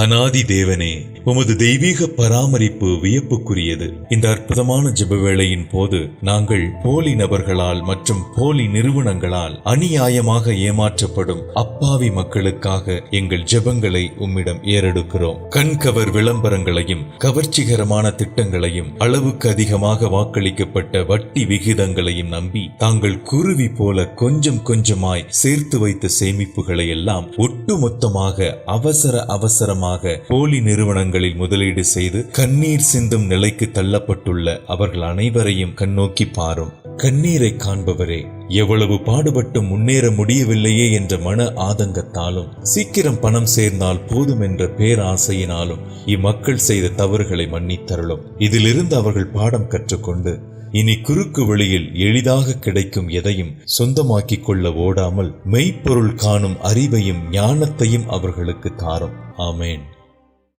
அனாதி தேவனே உமது தெய்வீக பராமரிப்பு வியப்புக்குரியது. இந்த அற்புதமான ஜெபவேளையின் போது நாங்கள் போலி நபர்களால் மற்றும் போலி நிறுவனங்களால் அநியாயமாக ஏமாற்றப்படும் அப்பாவி மக்களுக்காக எங்கள் ஜெபங்களை உம்மிடம் ஏறெடுக்கிறோம். கண்கவர் விளம்பரங்களையும் கவர்ச்சிகரமான திட்டங்களையும் அளவுக்கு அதிகமாக வாக்களிக்கப்பட்ட வட்டி விகிதங்களையும் நம்பி தாங்கள் குருவி போல கொஞ்சம் கொஞ்சமாய் சேர்த்து வைத்த சேமிப்புகளை எல்லாம் ஒட்டுமொத்தமாக அவசர அவசரமாக போலி நிறுவனங்களில் முதலீடு செய்து கண்ணீர் சிந்தும் நிலைக்கு தள்ளப்பட்டுள்ள அவர்கள் அனைவரையும் கண்ணோக்கி பாரும். கண்ணீரை காண்பவரே எவ்வளவு பாடுபட்டு முன்னேற முடியவில்லையே என்ற மன ஆதங்கத்தாலும் சீக்கிரம் பணம் சேர்ந்தால் போதும் என்ற பேராசையினாலும் இம்மக்கள் செய்த தவறுகளை மன்னித்தருளும். இதிலிருந்து அவர்கள் பாடம் கற்றுக்கொண்டு இனி குறுக்கு வழியில் எளிதாக கிடைக்கும் எதையும் சொந்தமாக்கிக் கொள்ள ஓடாமல் மெய்ப்பொருள் காணும் அறிவையும் ஞானத்தையும் அவர்களுக்கு தாரும். ஆமேன்.